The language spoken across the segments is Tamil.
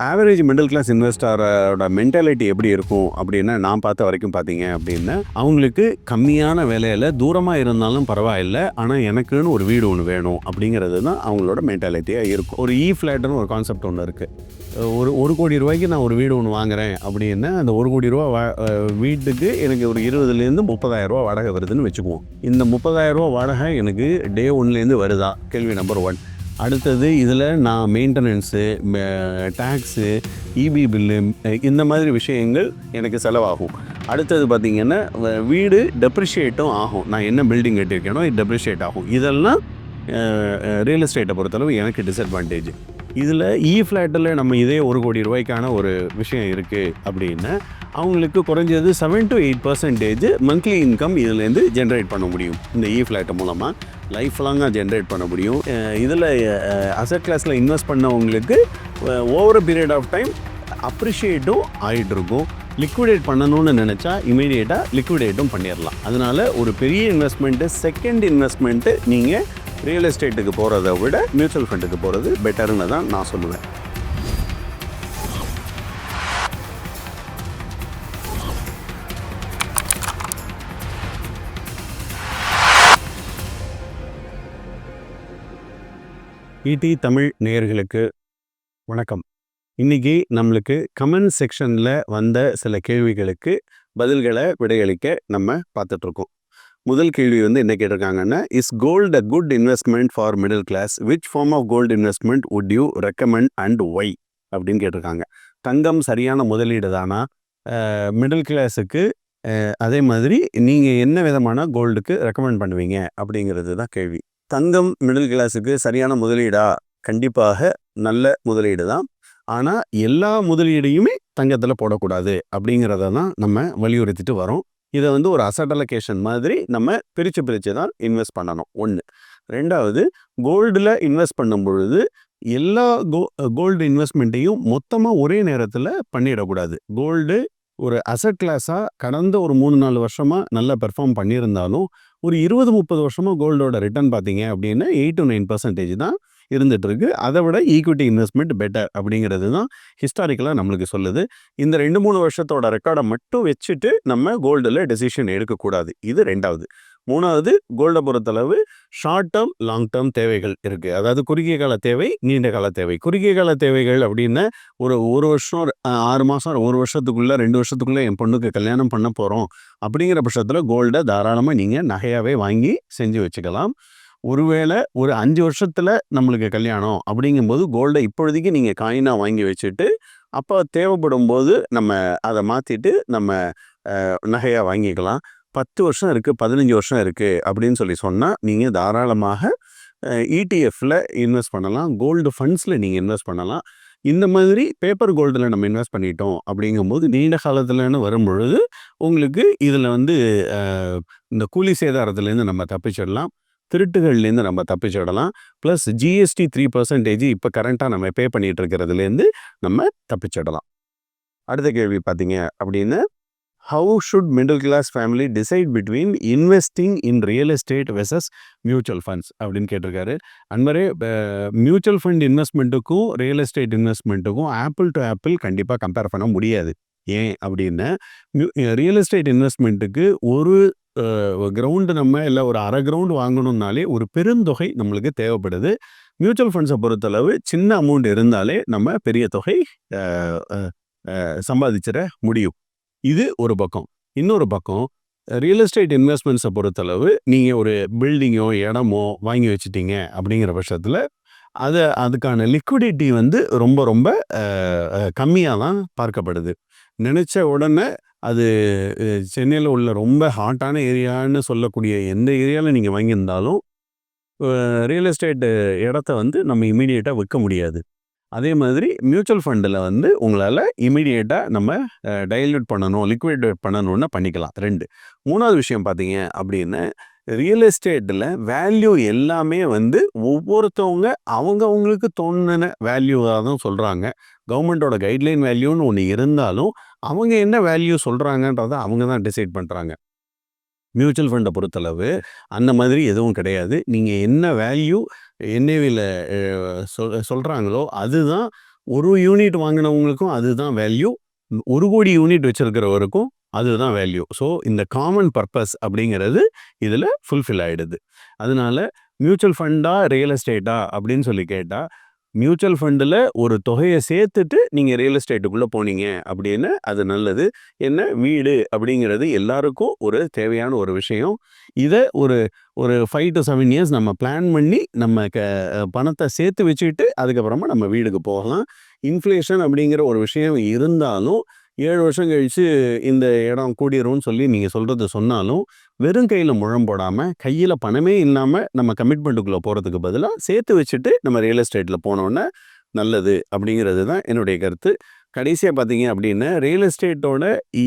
ஆவரேஜ் மிடில் கிளாஸ் இன்வெஸ்டரோட மென்டாலிட்டி எப்படி இருக்கும் அப்படின்னா நான் பார்த்த வரைக்கும் பார்த்தீங்க அப்படின்னா அவங்களுக்கு கம்மியான விலையில் தூரமாக இருந்தாலும் பரவாயில்ல ஆனால் எனக்குன்னு ஒரு வீடு ஒன்று வேணும் அப்படிங்கிறது தான் அவங்களோட மென்டாலிட்டியாக இருக்கும். ஒரு இ ஃப்ளாட்னு ஒரு கான்செப்ட் ஒன்று இருக்குது ஒரு ஒரு கோடி ரூபாய்க்கு நான் ஒரு வீடு ஒன்று வாங்குறேன் அப்படின்னா அந்த ஒரு கோடி ரூபா வா வீட்டுக்கு எனக்கு ஒரு இருபதுலேருந்து முப்பதாயிரம் ரூபா வாடகை வருதுன்னு வச்சுக்குவோம். இந்த முப்பதாயிரம் ரூபா வாடகை எனக்கு டே ஒன்லேருந்து வருதா? கேள்வி நம்பர் ஒன் அடுத்தது இதில் நான் மெயின்டெனன்ஸு டேக்ஸு இபி பில்லு இந்த மாதிரி விஷயங்கள் எனக்கு செலவாகும். அடுத்தது பார்த்திங்கன்னா வீடு டெப்ரிஷியேட்டும் ஆகும். நான் என்ன பில்டிங் கட்டியிருக்கேனோ இது டெப்ரிஷியேட் ஆகும். இதெல்லாம் ரியல் எஸ்டேட்டை பொறுத்தளவு எனக்கு டிஸ்அட்வான்டேஜ் இதில் e இ ஃப்ளாட்டில் நம்ம இதே ஒரு கோடி ரூபாய்க்கான ஒரு விஷயம் இருக்குது அப்படின்னு அவங்களுக்கு குறைஞ்சது seven to eight percentage monthly income இதுலேருந்து ஜென்ரேட் பண்ண முடியும். இந்த இ ஃப்ளாட் மூலமாக லைஃப் லாங்காக ஜென்ரேட் பண்ண முடியும். இதில் அசட் கிளாஸில் இன்வெஸ்ட் பண்ணவங்களுக்கு ஓவர் பீரியட் ஆஃப் டைம் அப்ரிஷியேட்டும் ஆகிட்டு இருக்கும். லிக்விடேட் பண்ணணும்னு நினச்சா இமீடியேட்டாக லிக்விடேட்டும் பண்ணிடலாம். அதனால் ஒரு பெரிய இன்வெஸ்ட்மெண்ட்டு செகண்ட் இன்வெஸ்ட்மெண்ட்டு நீங்கள் ரியல் எஸ்டேட்டுக்கு போகிறத விட மியூச்சுவல் ஃபண்டுக்கு போகிறது பெட்டர்னு தான் நான் சொல்லுவேன். இடி தமிழ் நேயர்களுக்கு வணக்கம். இன்னைக்கு நம்மளுக்கு கமெண்ட் செக்ஷனில் வந்த சில கேள்விகளுக்கு பதில்களை விடையளிக்க நம்ம பார்த்துட்ருக்கோம் முதல் கேள்வி வந்து என்ன கேட்டிருக்காங்கன்னா is gold a good investment for middle class which form of gold investment would you recommend and why அப்படின்னு கேட்டிருக்காங்க. தங்கம் சரியான முதலீடு தானா? மிடில் கிளாஸுக்கு அதே மாதிரி நீங்கள் என்ன விதமான கோல்டுக்கு ரெக்கமெண்ட் பண்ணுவீங்க? அப்படிங்கிறது தான் கேள்வி. தங்கம் மிடில் கிளாஸுக்கு சரியான முதலீடா? கண்டிப்பாக நல்ல முதலீடு தான். ஆனால் எல்லா முதலீடையுமே தங்கத்தில் போடக்கூடாது அப்படிங்கிறத தான் நம்ம வலியுறுத்திட்டு வரோம். இதை வந்து ஒரு அசட் மாதிரி நம்ம பிரித்து பிரித்து தான் இன்வெஸ்ட் பண்ணணும். ஒன்று ரெண்டாவது கோல்டில் இன்வெஸ்ட் பண்ணும் பொழுது எல்லா கோ கோல்டு இன்வெஸ்ட்மெண்ட்டையும் மொத்தமாக ஒரே நேரத்தில் பண்ணிடக்கூடாது. கோல்டு ஒரு அசட் கிளாஸாக கடந்த ஒரு மூணு நாலு வருஷமாக நல்லா பெர்ஃபார்ம் பண்ணியிருந்தாலும் ஒரு இருபது முப்பது வருஷமாக கோல்டோட ரிட்டர்ன் பார்த்தீங்க அப்படின்னா எயிட் டு நைன் பர்சன்டேஜ் தான் இருந்துட்டு இருக்கு அதை விட ஈக்விட்டி இன்வெஸ்ட்மெண்ட் பெட்டர் அப்படிங்கிறது தான் ஹிஸ்டாரிக்கலாக நம்மளுக்கு சொல்லுது. இந்த ரெண்டு மூணு வருஷத்தோட ரெக்கார்டை மட்டும் வச்சுட்டு நம்ம கோல்டில் டெசிஷன் எடுக்கக்கூடாது. இது ரெண்டாவது. மூணாவது கோல்டை பொறுத்தளவு ஷார்ட் டேர்ம் லாங் டேர்ம் தேவைகள் இருக்குது அதாவது குறுகிய கால தேவை நீண்ட கால தேவை. குறுகிய கால தேவைகள் அப்படின்னா ஒரு ஒரு வருஷம் ஆறு மாதம் ஒரு வருஷத்துக்குள்ளே ரெண்டு வருஷத்துக்குள்ளே என் பொண்ணுக்கு கல்யாணம் பண்ண போகிறோம் அப்படிங்கிற பட்சத்தில் கோல்டை தாராளமாக நீங்கள் நகையாகவே வாங்கி செஞ்சு வச்சுக்கலாம். ஒருவேளை ஒரு அஞ்சு வருஷத்தில் நம்மளுக்கு கல்யாணம் அப்படிங்கும்போது கோல்டை இப்பொழுதைக்கு நீங்கள் காயினாக வாங்கி வச்சுட்டு அப்போ தேவைப்படும் போது நம்ம அதை மாற்றிட்டு நம்ம நகையாக வாங்கிக்கலாம். பத்து வருஷம் இருக்குது பதினஞ்சு வருஷம் இருக்குது அப்படின்னு சொல்லி சொன்னால் நீங்கள் தாராளமாக இடிஎஃப்பில் இன்வெஸ்ட் பண்ணலாம். கோல்டு ஃபண்ட்ஸில் நீங்கள் இன்வெஸ்ட் பண்ணலாம். இந்த மாதிரி பேப்பர் கோல்டில் நம்ம இன்வெஸ்ட் பண்ணிட்டோம் அப்படிங்கும்போது நீண்ட காலத்தில்னு வரும்பொழுது உங்களுக்கு இதில் வந்து இந்த கூலி சேதாரத்துலேருந்து நம்ம தப்பிச்சிடலாம். திருட்டுகள்லேருந்து நம்ம தப்பிச்சிடலாம். ப்ளஸ் ஜிஎஸ்டி த்ரீ பர்சன்டேஜ் இப்போ கரண்ட்டாக நம்ம பே பண்ணிகிட்டு இருக்கிறதுலேருந்து நம்ம தப்பிச்சிடலாம். அடுத்த கேள்வி பார்த்தீங்க அப்படின்னு how should middle class family decide between investing in real estate versus mutual funds அப்படின்னு கேட்டிருக்காரு. அன்பரே மியூச்சுவல் ஃபண்ட் இன்வெஸ்ட்மெண்ட்டுக்கும் ரியல் எஸ்டேட் இன்வெஸ்ட்மெண்ட்டுக்கும் ஆப்பிள் டு ஆப்பிள் கண்டிப்பாக கம்பேர் பண்ண முடியாது. ஏன் அப்படின்னா ரியல் எஸ்டேட் இன்வெஸ்ட்மெண்ட்டுக்கு ஒரு கிரவுண்டு நம்ம இல்லை ஒரு அரை கிரவுண்டு வாங்கணும்னாலே ஒரு பெருந்தொகை நம்மளுக்கு தேவைப்படுது. மியூச்சுவல் ஃபண்ட்ஸை பொறுத்தளவு சின்ன அமௌண்ட் இருந்தாலே நம்ம பெரிய தொகை சம்பாதிச்சிட முடியும். இது ஒரு பக்கம். இன்னொரு பக்கம் ரியல் எஸ்டேட் இன்வெஸ்ட்மெண்ட்ஸை பொறுத்தளவு நீங்கள் ஒரு பில்டிங்கோ இடமோ வாங்கி வச்சிட்டீங்க அப்படிங்கிற பட்சத்தில் அதை அதுக்கான லிக்விடிட்டி வந்து ரொம்ப ரொம்ப கம்மியாக தான் பார்க்கப்படுது. நினச்ச உடனே அது சென்னையில் உள்ள ரொம்ப ஹாட்டான ஏரியான்னு சொல்லக்கூடிய எந்த ஏரியாவில் நீங்கள் வாங்கியிருந்தாலும் ரியல் எஸ்டேட் இடத்த வந்து நம்ம இமீடியட்டாக விற்க முடியாது. அதே மாதிரி மியூச்சுவல் ஃபண்டில் வந்து உங்களால் இமீடியேட்டாக நம்ம டைல்யூட் பண்ணணும் லிக்விடேட் பண்ணணும்னு பண்ணிக்கலாம். ரெண்டு. மூணாவது விஷயம் பார்த்தீங்க அப்படின்னு ரியல் எஸ்டேட்டில் வேல்யூ எல்லாமே வந்து ஒவ்வொருத்தவங்க அவங்கவுங்களுக்கு தோணுன வேல்யூவாக தான் சொல்கிறாங்க கவர்மெண்ட்டோட கைட்லைன் வேல்யூன்னு ஒன்று இருந்தாலும் அவங்க என்ன வேல்யூ சொல்கிறாங்கன்றதை அவங்க தான் டிசைட் பண்ணுறாங்க மியூச்சுவல் ஃபண்டை பொறுத்தளவு அந்த மாதிரி எதுவும் கிடையாது. நீங்கள் என்ன வேல்யூ என்ஏவியில் சொல் சொல்கிறாங்களோ அதுதான் ஒரு யூனிட் வாங்கினவங்களுக்கும் அதுதான் வேல்யூ. ஒரு கோடி யூனிட் வச்சிருக்கிறவருக்கும் அதுதான் வேல்யூ. ஸோ இந்த காமன் பர்பஸ் அப்படிங்கிறது இதில் ஃபுல்ஃபில் ஆகிடுது அதனால மியூச்சுவல் ஃபண்டா ரியல் எஸ்டேட்டா அப்படின்னு சொல்லி கேட்டால் மியூச்சுவல் ஃபண்டில் ஒரு தொகையை சேர்த்துட்டு நீங்கள் ரியல் எஸ்டேட்டுக்குள்ளே போனீங்க அப்படின்னு அது நல்லது. என்ன? வீடு அப்படிங்கிறது எல்லாருக்கும் ஒரு தேவையான ஒரு விஷயம். இதை ஒரு ஒரு ஃபைவ் டு செவன் இயர்ஸ் நம்ம பிளான் பண்ணி நம்ம க பணத்தை சேர்த்து வச்சுக்கிட்டு அதுக்கப்புறமா நம்ம வீடுக்கு போகலாம். இன்ஃப்ளேஷன் அப்படிங்கிற ஒரு விஷயம் இருந்தாலும் ஏழு வருஷம் கழிச்சு இந்த இடம் கூடிரும்னு சொல்லி நீங்கள் சொல்கிறது சொன்னாலும் வெறும் கையில் முழம் போடாமல் கையில் பணமே இல்லாமல் நம்ம கமிட்மெண்ட்டுக்குள்ளே போகிறதுக்கு பதிலாக சேர்த்து வச்சுட்டு நம்ம ரியல் எஸ்டேட்டில் போனோன்னே நல்லது அப்படிங்கிறது தான் என்னுடைய கருத்து. கடைசியாக பார்த்தீங்க அப்படின்னா ரியல் எஸ்டேட்டோட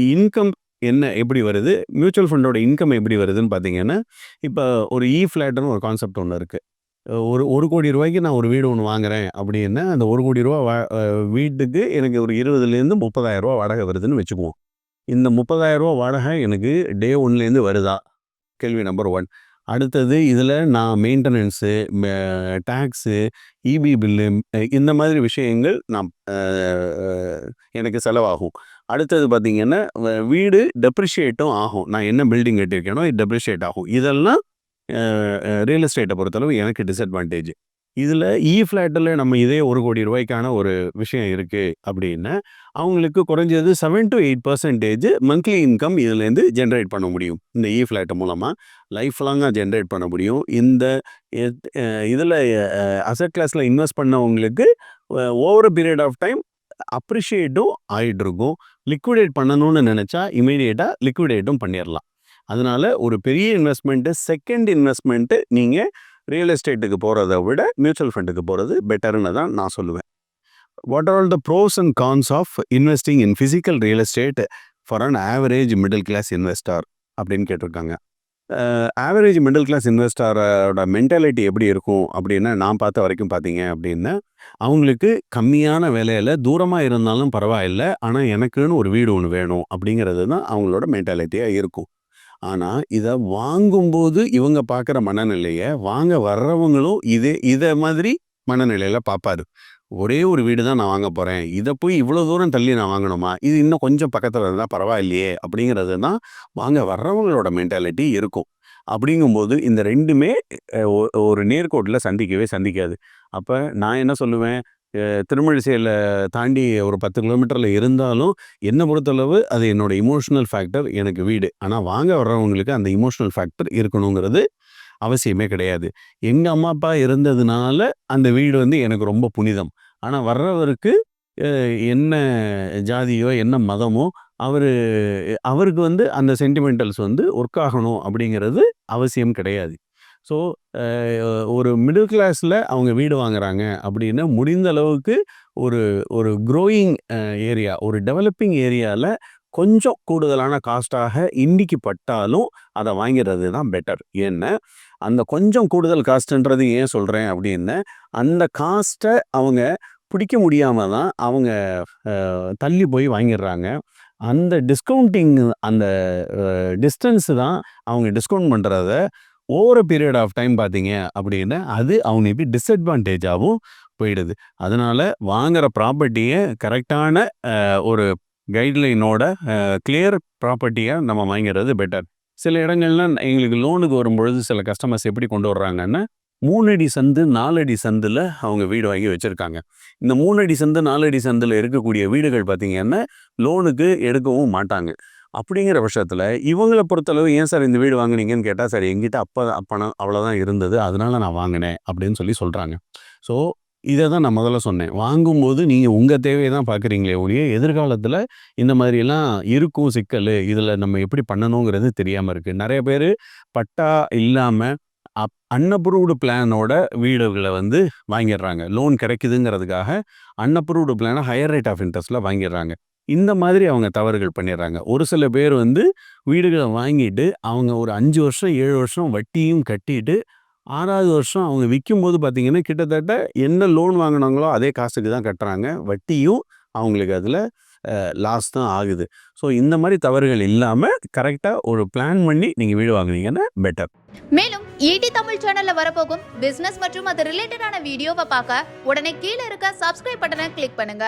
இன்கம் என்ன எப்படி வருது? மியூச்சுவல் ஃபண்டோட இன்கம் எப்படி வருதுன்னு பார்த்தீங்கன்னா இப்போ ஒரு இ ஃப்ளாட்னு ஒரு கான்செப்ட் ஒன்று இருக்குது ஒரு ஒரு கோடி ரூபாய்க்கு நான் ஒரு வீடு ஒன்று வாங்குறேன் அப்படின்னா அந்த ஒரு கோடி ரூபா வா வீட்டுக்கு எனக்கு ஒரு இருபதுலேருந்து முப்பதாயிரம் ரூபா வாடகை வருதுன்னு வச்சுக்குவோம். இந்த முப்பதாயிரம் ரூபா வாடகை எனக்கு டே ஒன்லேருந்து வருதா? கேள்வி நம்பர் ஒன். அடுத்தது இதில் நான் மெயின்டெனன்ஸு டேக்ஸு இபி பில்லு இந்த மாதிரி விஷயங்கள் நான் எனக்கு செலவாகும். அடுத்தது பார்த்திங்கன்னா வீடு டெப்ரிஷியேட்டும் ஆகும். நான் என்ன பில்டிங் கட்டியிருக்கேனோ டெப்ரிஷியேட் ஆகும். இதெல்லாம் ரியல் எஸ்டேட்டை பொறுத்தளவு எனக்கு டிஸ்அட்வான்டேஜ் இதில் இ ஃப்ளாட்டில் நம்ம இதே ஒரு கோடி ரூபாய்க்கான ஒரு விஷயம் இருக்குது அப்படின்னா அவங்களுக்கு குறைஞ்சது seven to eight percentage monthly income இதுலேருந்து ஜென்ரேட் பண்ண முடியும். இந்த இ ஃப்ளாட் மூலமாக லைஃப் லாங்காக ஜென்ரேட் பண்ண முடியும். இந்த இதில் அசட் கிளாஸில் இன்வெஸ்ட் பண்ணவங்களுக்கு ஓவர் பீரியட் ஆஃப் டைம் அப்ரிஷியேட்டும் ஆகிட்டு இருக்கும் லிக்விடேட் பண்ணணும்னு நினச்சா இமீடியேட்டாக லிக்விடேட்டும் பண்ணிடலாம் அதனால ஒரு பெரிய இன்வெஸ்ட்மெண்ட்டு செகண்ட் இன்வெஸ்ட்மெண்ட்டு நீங்கள் ரியல் எஸ்டேட்டுக்கு போகிறத விட மியூச்சுவல் ஃபண்டுக்கு போகிறது பெட்டர்னு தான் நான் சொல்லுவேன். What are all the pros and cons of investing in physical real estate for an average middle class investor அப்படின்னு கேட்டிருக்காங்க. ஆவரேஜ் மிடில் கிளாஸ் இன்வெஸ்டாரோட மென்டாலிட்டி எப்படி இருக்கும் அப்படின்னு நான் பார்த்த வரைக்கும் பார்த்தீங்க அப்படின்னா அவங்களுக்கு கம்மியான விலையில் தூரமாக இருந்தாலும் பரவாயில்ல ஆனால் எனக்குன்னு ஒரு வீடு ஒன்று வேணும் அப்படிங்கிறது தான் அவங்களோட மென்டாலிட்டியாக இருக்கும். ஆனால் இதை வாங்கும்போது இவங்க பார்க்குற மனநிலையை வாங்க வர்றவங்களும் இதே இதை மாதிரி மனநிலையில் பார்ப்பாரு ஒரே ஒரு வீடு தான் நான் வாங்க போகிறேன் இதை போய் இவ்வளோ தூரம் தள்ளி நான் வாங்கணுமா? இது இன்னும் கொஞ்சம் பக்கத்தில் இருந்தால் பரவாயில்லையே அப்படிங்கிறது தான் வாங்க வர்றவங்களோட மென்டாலிட்டி இருக்கும். அப்படிங்கும்போது இந்த ரெண்டுமே ஒரு நேர்கோட்டில் சந்திக்கவே சந்திக்காது. அப்போ நான் என்ன சொல்லுவேன்? திருமழிசையில் தாண்டி ஒரு பத்து கிலோமீட்டரில் இருந்தாலும் என்னை பொறுத்தளவு அது என்னோட இமோஷனல் ஃபேக்டர் எனக்கு வீடு. ஆனால் வாங்க வர்றவங்களுக்கு அந்த இமோஷனல் ஃபேக்டர் இருக்கணுங்கிறது அவசியமே கிடையாது. எங்கள் அம்மா அப்பா இருந்ததுனால அந்த வீடு வந்து எனக்கு ரொம்ப புனிதம். ஆனால் வர்றவருக்கு என்ன ஜாதியோ என்ன மதமோ அவர் அவருக்கு வந்து அந்த சென்டிமெண்டல்ஸ் வந்து ஒர்க் ஆகணும் அப்படிங்கிறது அவசியம் கிடையாது. ஸோ ஒரு மிடில் கிளாஸில் அவங்க வீடு வாங்குறாங்க அப்படின்னு முடிந்த அளவுக்கு ஒரு ஒரு க்ரோயிங் ஏரியா ஒரு டெவலப்பிங் ஏரியாவில் கொஞ்சம் கூடுதலான காஸ்ட்டாக இன்னைக்கு பட்டாலும் அதை வாங்கிறது தான் பெட்டர் ஏன்னா அந்த கொஞ்சம் கூடுதல் காஸ்ட்டுன்றது ஏன் சொல்கிறேன் அப்படின்னு அந்த காஸ்ட்டை அவங்க பிடிக்க முடியாமல் தான் அவங்க தள்ளி போய் வாங்கிடுறாங்க. அந்த டிஸ்கவுண்டிங் அந்த டிஸ்டன்ஸு தான் அவங்க டிஸ்கவுண்ட் பண்ணுறத ஓவர் பீரியட் ஆஃப் டைம் பார்த்தீங்க அப்படின்னா அது அவங்க எப்படி டிஸ்அட்வான்டேஜாகவும் போயிடுது. அதனால் வாங்குற ப்ராப்பர்ட்டியை கரெக்டான ஒரு கைட்லைனோட கிளியர் ப்ராப்பர்ட்டியாக நம்ம வாங்கிறது பெட்டர் சில இடங்கள்ல எங்களுக்கு லோனுக்கு வரும்பொழுது சில கஸ்டமர்ஸ் எப்படி கொண்டு வர்றாங்கன்னா மூணடி சந்து நாலடி சந்தில் அவங்க வீடு வாங்கி வச்சுருக்காங்க. இந்த மூணடி சந்து நாலடி சந்தில் இருக்கக்கூடிய வீடுகள் பார்த்திங்கன்னா லோனுக்கு எடுக்கவும் மாட்டாங்க. அப்படிங்கிற பட்சத்தில் இவங்களை பொறுத்தளவு ஏன் சார் இந்த வீடு வாங்கினீங்கன்னு கேட்டால் சார் எங்கிட்ட அப்போ பணம் அவ்வளோதான் இருந்தது. அதனால நான் வாங்கினேன். அப்படின்னு சொல்லி சொல்கிறாங்க ஸோ இதை தான் நான் முதல்ல சொன்னேன். வாங்கும்போது நீங்கள் உங்கள் தேவையை தான் பார்க்குறீங்களே ஒழிய எதிர்காலத்தில் இந்த மாதிரிலாம் இருக்கும் சிக்கல் இதில் நம்ம எப்படி பண்ணணுங்கிறது தெரியாமல் இருக்குது நிறைய பேர் பட்டா இல்லாமல் அப் அன்அப்ரூவ்டு பிளானோட வீடுகளை வந்து வாங்கிடுறாங்க. லோன் கிடைக்குதுங்கிறதுக்காக அன்அப்ரூவ்டு பிளானை ஹையர் ரேட் ஆஃப் இன்ட்ரெஸ்ட்டில் வாங்கிடுறாங்க. இந்த மாதிரி அவங்க தவறுகள் பண்ணிடுறாங்க ஒரு சில பேர் வந்து வீடுகளை வாங்கிட்டு அவங்க ஒரு அஞ்சு வருஷம் ஏழு வருஷம் வட்டியும் கட்டிட்டு ஆறாவது வருஷம் அவங்க விற்கும்போது பார்த்தீங்கன்னா கிட்டத்தட்ட என்ன லோன் வாங்கினாங்களோ அதே காசுக்கு தான் கட்டுறாங்க. வட்டியும் அவங்களுக்கு அதில் லாஸ் தான் ஆகுது. ஸோ இந்த மாதிரி தவறுகள் இல்லாமல் கரெக்டாக ஒரு பிளான் பண்ணி நீங்கள் வீடு வாங்குனீங்கன்னா பெட்டர் மேலும் ஈடி தமிழ் சேனல்ல வரப்போகும் பிசினஸ் மற்றும் அது ரிலேட்டடான வீடியோவை பார்க்க உடனே கீழே இருக்க சப்ஸ்கிரைப் பட்டனை கிளிக் பண்ணுங்க.